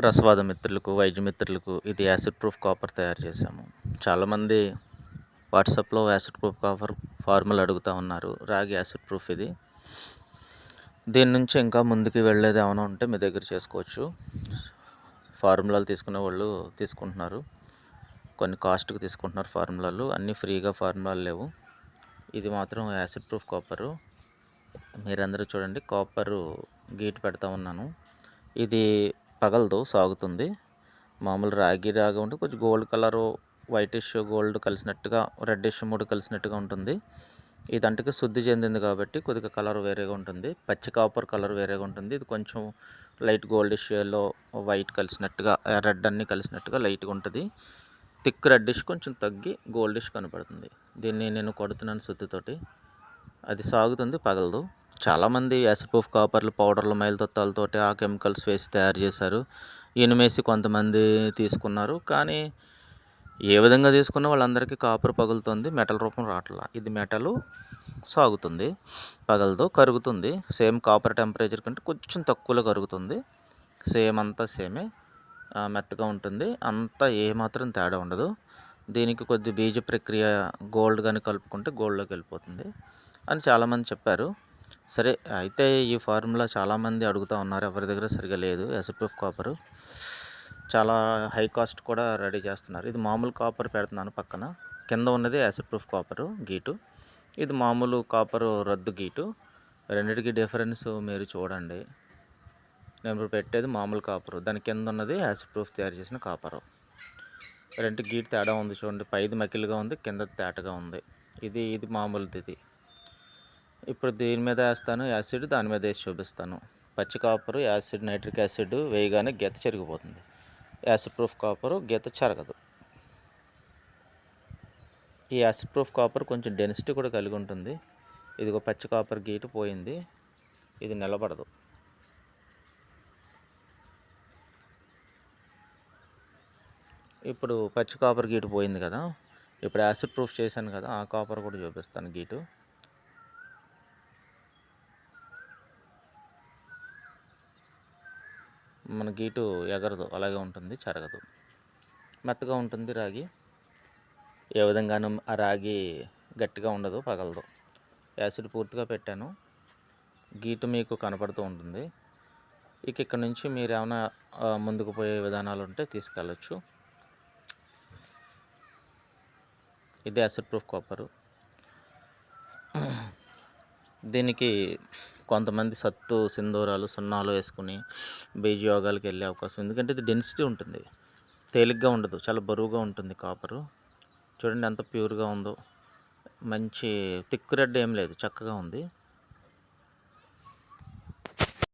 రసవాద మిత్రులకు వైద్య మిత్రులకు ఇది యాసిడ్ ప్రూఫ్ కాపర్ తయారు చేశాము. చాలామంది వాట్సాప్లో యాసిడ్ ప్రూఫ్ కాపర్ ఫార్ములా అడుగుతూ ఉన్నారు. రాగి యాసిడ్ ప్రూఫ్ ఇది. దీని నుంచి ఇంకా ముందుకు వెళ్ళేది ఏమైనా ఉంటే మీ దగ్గర చేసుకోవచ్చు. ఫార్ములాలు తీసుకునే వాళ్ళు తీసుకుంటున్నారు. కొన్ని కాస్ట్కి తీసుకుంటున్నారు ఫార్ములాలు. అన్నీ ఫ్రీగా ఫార్ములాలు లేవు. ఇది మాత్రం యాసిడ్ ప్రూఫ్ కాపరు. మీరందరూ చూడండి కాపరు గీట్ పెడతా ఉన్నాను. ఇది పగలదు సాగుతుంది. మామూలు రాగి రాగి ఉంటే కొంచెం గోల్డ్ కలరు వైటిష్ గోల్డ్ కలిసినట్టుగా రెడ్డిష్ మూడు కలిసినట్టుగా ఉంటుంది. ఇదంటికి శుద్ధి చెందింది కాబట్టి కొద్దిగా కలర్ వేరేగా ఉంటుంది. పచ్చి కాపర్ కలర్ వేరేగా ఉంటుంది. ఇది కొంచెం లైట్ గోల్డిష్ ఎల్లో వైట్ కలిసినట్టుగా రెడ్ అన్నీ కలిసినట్టుగా లైట్గా ఉంటుంది. థిక్ రెడ్డిష్ కొంచెం తగ్గి గోల్డిష్ కనపడుతుంది. దీన్ని నేను కొడుతున్నాను శుద్ధితోటి. అది సాగుతుంది పగలదు. చాలామంది యాసిప్రూఫ్ కాపర్లు పౌడర్లు మైలుతొత్తాలతోటి ఆ కెమికల్స్ వేసి తయారు చేశారు. ఇనుమేసి కొంతమంది తీసుకున్నారు. కానీ ఏ విధంగా తీసుకున్న వాళ్ళందరికీ కాపర్ పగులుతుంది మెటల్ రూపం రావట్లా. ఇది మెటలు సాగుతుంది పగలదు కరుగుతుంది. సేమ్ కాపర్ టెంపరేచర్ కంటే కొంచెం తక్కువలో కరుగుతుంది. సేమ్ అంతా సేమే మెత్తగా ఉంటుంది. అంతా ఏమాత్రం తేడా ఉండదు. దీనికి కొద్ది బీజ ప్రక్రియ గోల్డ్ కానీ కలుపుకుంటే గోల్డ్లోకి వెళ్ళిపోతుంది అని చాలామంది చెప్పారు. సరే అయితే ఈ ఫార్ములా చాలామంది అడుగుతూ ఉన్నారు. ఎవరి దగ్గర సరిగా లేదు. ఎసప్రూఫ్ కాపరు. చాలా హై కాస్ట్ కూడా రెడీ చేస్తున్నారు. ఇది మామూలు కాపర్ పెడుతున్నాను పక్కన. కింద ఉన్నది యాసిడ్ ప్రూఫ్ కాపరు గీటు. ఇది మామూలు కాపరు రద్దు గీటు. రెండింటికి డిఫరెన్స్ మీరు చూడండి. నేను ఇప్పుడు పెట్టేది మామూలు కాపరు. దాని కింద ఉన్నది యాసిడ్ ప్రూఫ్ తయారు చేసిన కాపరు. రెండు గీట్ తేడా ఉంది చూడండి. పైది మకిలిగా ఉంది కింద తేటగా ఉంది. ఇది ఇది మామూలుది ఇది. ఇప్పుడు దీని మీద వేస్తాను యాసిడ్ దాని మీద వేసి చూపిస్తాను. పచ్చి కాపరు యాసిడ్ నైట్రిక్ యాసిడ్ వేయగానే గీత చెరిగిపోతుంది. యాసిడ్ ప్రూఫ్ కాపరు గీత చెరగదు. ఈ యాసిడ్ ప్రూఫ్ కాపర్ కొంచెం డెన్సిటీ కూడా కలిగి ఉంటుంది. ఇదిగో పచ్చి కాపర్ గీటు పోయింది. ఇది నిలబడదు. ఇప్పుడు పచ్చి కాపర్ గీటు పోయింది కదా. ఇప్పుడు యాసిడ్ ప్రూఫ్ చేశాను కదా ఆ కాపర్ కూడా చూపిస్తాను గీటు. మన గీటు ఎగరదు అలాగే ఉంటుంది చెరగదు. మెత్తగా ఉంటుంది రాగి. ఏ విధంగానూ ఆ రాగి గట్టిగా ఉండదు పగలదు. యాసిడ్ పూర్తిగా పెట్టాను. గీటు మీకు కనపడుతూ ఉంటుంది. ఇక ఇక్కడ నుంచి మీరు ఏమైనా ముందుకు పోయే విధానాలు ఉంటే తీసుకెళ్ళచ్చు. ఇది యాసిడ్ ప్రూఫ్ కాపరు దీనికి కొంతమంది సత్తు సింధూరాలు సున్నాలు వేసుకుని బీజ్ యోగాలకు వెళ్ళే అవకాశం ఎందుకంటే ఇది డెన్సిటీ ఉంటుంది. తేలిగ్గా ఉండదు. చాలా బరువుగా ఉంటుంది కాపరు చూడండి ఎంత ప్యూర్గా ఉందో. మంచి తిక్కు రెడ్ ఏం లేదు. చక్కగా ఉంది.